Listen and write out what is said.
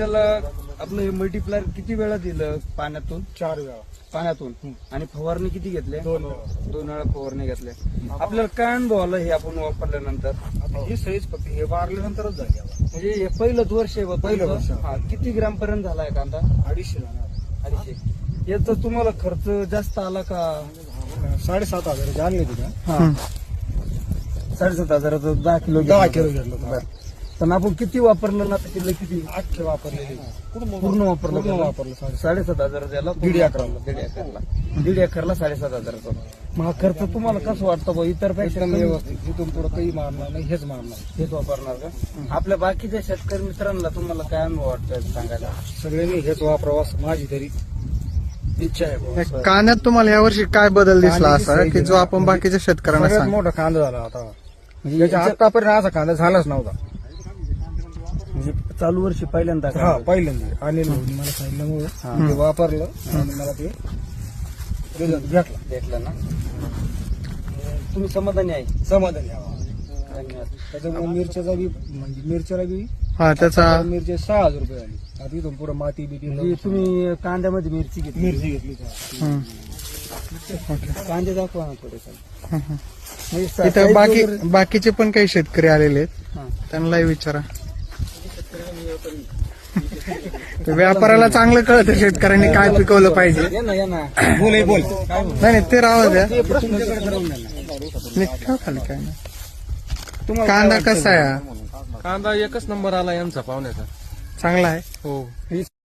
कांद्याला आपलं हे मल्टीप्लायर किती वेळा दिलं पाण्यातून? चार वेळा. पाण्यातून. आणि फवारणी किती घेतले? दोन वेळा. दोन वेळा फवारणी घेतल्या आपल्याला काय अनुभव आला हे आपण वापरल्यानंतर. आता ही सहीच फक्त हे मारल्यानंतरच झाली आता. म्हणजे हे पहिलंच वर्ष आहे बा पहिलं तुमचं. वर्ष. हा किती ग्राम पर्यंत झालाय कांदा? अडीचशे जाणार अडीचशे. याचा तुम्हाला खर्च जास्त आला का? साडेसात हजाराचे आणले तिथे हा. साडेसात हजाराचं दहा किलो दहा घेतलं. किलो घेतलं. बरं. पण आपण किती वापरलं ना किती किती वापरलेले. पूर्ण वापरलं पूर्ण? वापरलं साडे साडेसात हजार त्याला दीड एकराला. दीड एकरला दीड एकरला साडेसात हजाराचा. मग हा खर्च तुम्हाला कसं वाटतं बा इतर कमी? व्यवस्थित. इथून पुढे काही मारणार नाही हेच मारणार हेच वापरणार का? आपल्या बाकीच्या शेतकरी मित्रांना तुम्हाला काय अनुभव वाटतोय सांगायला? सगळ्यांनी हेच वापरावं असं माझी तरी इच्छा आहे. कांद्यात तुम्हाला यावर्षी काय बदल दिसला असा? की जो. आपण बाकीच्या शेतकऱ्यांना मोठा कांदा झाला आता. म्हणजे आतापर्यंत असा कांदा झालाच नव्हता. म्हणजे चालू वर्षी पहिल्यांदा हा कांदा. पहिल्यांदा. भाऊनी मला सांगितल्यामुळे ते वापरलं आणि मला ते रिझल्ट भेटला. भेटलं ना? तुम्ही समाधानी आहे. समाधानी. धन्यवाद. त्याच्यामुळे मिरच्याचा बी म्हणजे मिरच्याला बी हा त्याचा मिरची सहा हजार रुपये आली आता इथून पुढे माती बिटी म्हणजे तुम्ही कांद्यामध्ये मिरची घेतली. मिरची घेतली का? हं. कांदे दाखवा ना थोडे हं, हं. म्हणजे सा- इथं size बाकी वगैरे- बाकीचे पण काही शेतकरी आलेले आहेत. हा. त्यांनाही विचारा. व्यापाराला चांगलं कळतं शेतकऱ्यांनी काय पिकवलं पाहिजे. ये ना या ना. बोल बोल. नाही नाही ते राहू द्या. खाली काय नाही. तुम्हाला कांदा? कसा आहे? हा? कांदा एकच नंबर आला यांचा पाहुण्याचा. चांगला आहे. ही.